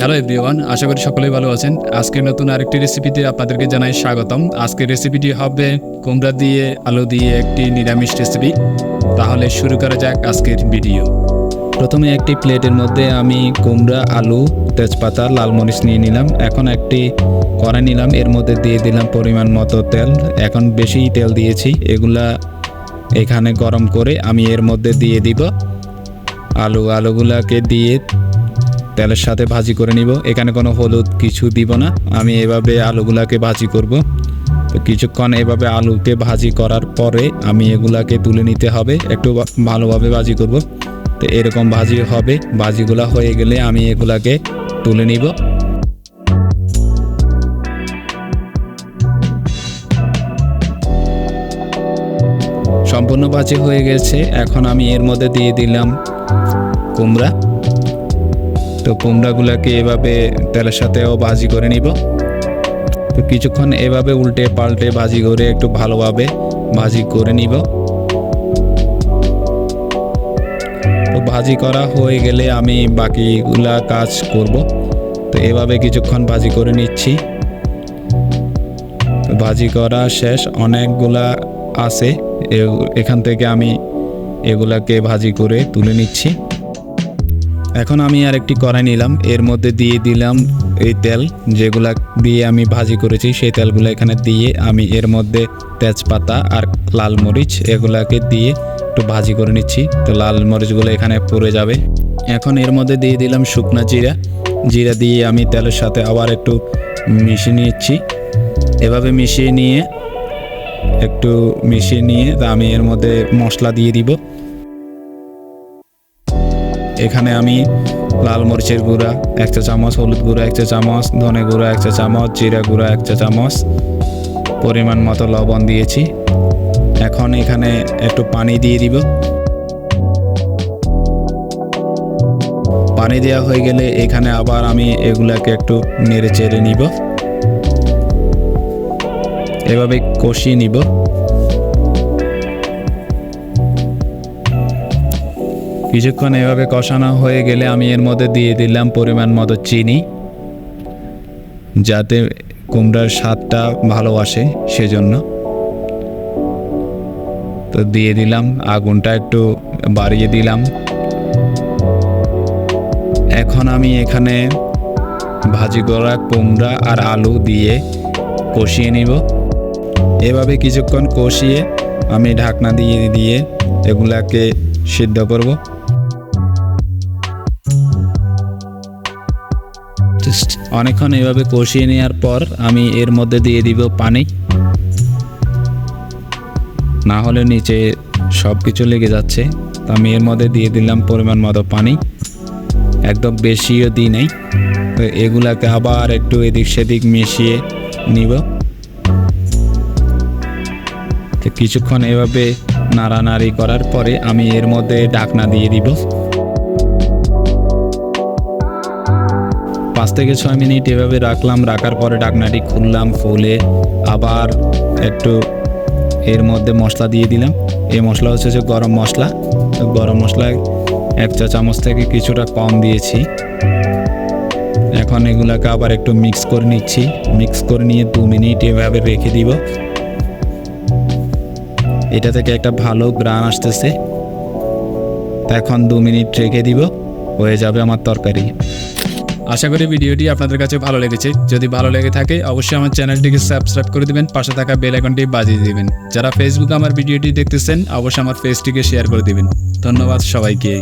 Hello everyone আশা করি সকলেই ভালো আছেন। আজকে নতুন আরেকটি রেসিপিতে আপনাদেরকে জানাই স্বাগতম। আজকের রেসিপিটি হবে কুমড়া দিয়ে আলু দিয়ে একটি নিরামিষ রেসিপি তাহলে শুরু করা যাক আজকের ভিডিও প্রথমে একটি প্লেটের মধ্যে আমি কুমড়া, আলু, তেজপাতা, লাল মরিচ নিয়ে নিলাম। এখন একটি কড়াই নিলাম। এর মধ্যে দিয়ে দিলাম পরিমাণ মতো তেল। এখন বেশি তেল দিয়েছি। এগুলা এখানে গরম করে আমি এর মধ্যে দিয়ে দিব। আলু, আলুগুলাকে দিয়ে তেলের সাথে ভাজি করে নিব। এখানে কোনো হলুদ কিছু দিব না। আমি এভাবে আলুগুলাকে ভাজি করব। তো কিছুক্ষণ এভাবে আলুকে ভাজি করার পরে আমি এগুলাকে তুলে নিতে হবে। একটু ভালোভাবে ভাজি করব। তো এরকম ভাজি হবে। ভাজিগুলা হয়ে গেলে আমি এগুলাকে তুলে নিব। সম্পূর্ণ ভাজি হয়ে গেছে। এখন আমি এর মধ্যে দিয়ে দিলাম কুমড়া। তো কুমড়াগুলোকে এভাবে তেলের সাথেও ভাজি করে নিব। তো কিছুক্ষণ এভাবে উল্টে পাল্টে ভাজি করে একটু ভালোভাবে ভাজি করে নিব। তো ভাজি করা হয়ে গেলে আমি বাকিগুলা কাজ করব। তো এভাবে কিছুক্ষণ ভাজি করে নিচ্ছি। ভাজি করা শেষ, অনেকগুলা আছে। এখান থেকে আমি এগুলাকে ভাজি করে তুলে নিচ্ছি। এখন আমি আর একটি কড়াই নিলাম। এর মধ্যে দিয়ে দিলাম এই তেল, যেগুলা দিয়ে আমি ভাজি করেছি, সেই তেলগুলো এখানে দিয়ে আমি এর মধ্যে তেজপাতা আর লাল মরিচ এগুলাকে দিয়ে একটু ভাজি করে নিচ্ছি। তো লাল মরিচগুলো এখানে পড়ে যাবে। এখন এর মধ্যে দিয়ে দিলাম শুকনা জিরা। জিরা দিয়ে আমি তেলের সাথে আবার একটু মিশিয়ে নিচ্ছি। এভাবে মিশিয়ে নিয়ে, একটু মিশিয়ে নিয়ে আমি এর মধ্যে মশলা দিয়ে দিব। এখানে আমি লাল মরিচের গুঁড়া, এক চা চামচ, হলুদ গুঁড়া, এক চা চামচ, ধনে গুঁড়া, এক চা চামচ, জিরা গুঁড়া, এক চা চামচ পরিমাণ মতো লবণ দিয়েছি। এখন এখানে একটু পানি দিয়ে দিব। পানি দেওয়া হয়ে গেলে এখানে আবার আমি এগুলাকে একটু নেড়ে চেড়ে নিব। এভাবে কষিয়ে নিব। কিছুক্ষণ এভাবে কষানো হয়ে গেলে আমি এর মধ্যে দিয়ে দিলাম পরিমাণ মতো চিনি, যাতে কুমড়ার স্বাদটা ভালো আসে সেজন্য। তো দিয়ে দিলাম, আগুনটা একটু বাড়িয়ে দিলাম। এখন আমি এখানে ভাজি করা কুমড়া আর আলু দিয়ে কষিয়ে নিব। এভাবে কিছুক্ষণ কষিয়ে আমি ঢাকনা দিয়ে দিয়ে এগুলাকে সিদ্ধ করব। অনেকক্ষণ এভাবে কষিয়ে নেওয়ার পর আমি এর মধ্যে দিয়ে দিব পানি। না হলে নিচে সব কিছু লেগে যাচ্ছে। তো আমি এর মধ্যে দিয়ে দিলাম পরিমাণ মতো পানি। একদম বেশিও দিই নাই। তো এগুলাকে আবার একটু এদিক সেদিক মিশিয়ে নিব। তো কিছুক্ষণ এভাবে নাড়ানাড়ি করার পরে আমি এর মধ্যে ঢাকনা দিয়ে দিব। পাঁচ থেকে ছয় মিনিট এভাবে রাখলাম, রাখার পরে ঢাকনাটি খুললাম, খুলে আবার একটু এর মধ্যে মশলা দিয়ে দিলাম। এই মশলা হচ্ছে যে গরম মশলা। গরম মশলা এক চা চামচ থেকে কিছুটা কম দিয়েছি। এখন এগুলাকে আবার একটু মিক্স করে নিচ্ছি। মিক্স করে নিয়ে দু মিনিট এভাবে রেখে দিব। এটা থেকে একটা ভালো গ্রান আসতেছে। এখন দু মিনিট রেখে দিব। হয়ে যাবে আমার তরকারি। আশা করি ভিডিওটি আপনাদের কাছে ভালো লেগেছে। যদি ভালো লেগে থাকে, অবশ্যই আমার চ্যানেলটিকে সাবস্ক্রাইব করে দিবেন, পাশে থাকা বেল আইকনটি বাজিয়ে দিবেন। যারা ফেসবুকে আমার ভিডিওটি দেখতেছেন, অবশ্যই আমার পেজটিকে শেয়ার করে দিবেন। ধন্যবাদ সবাইকে।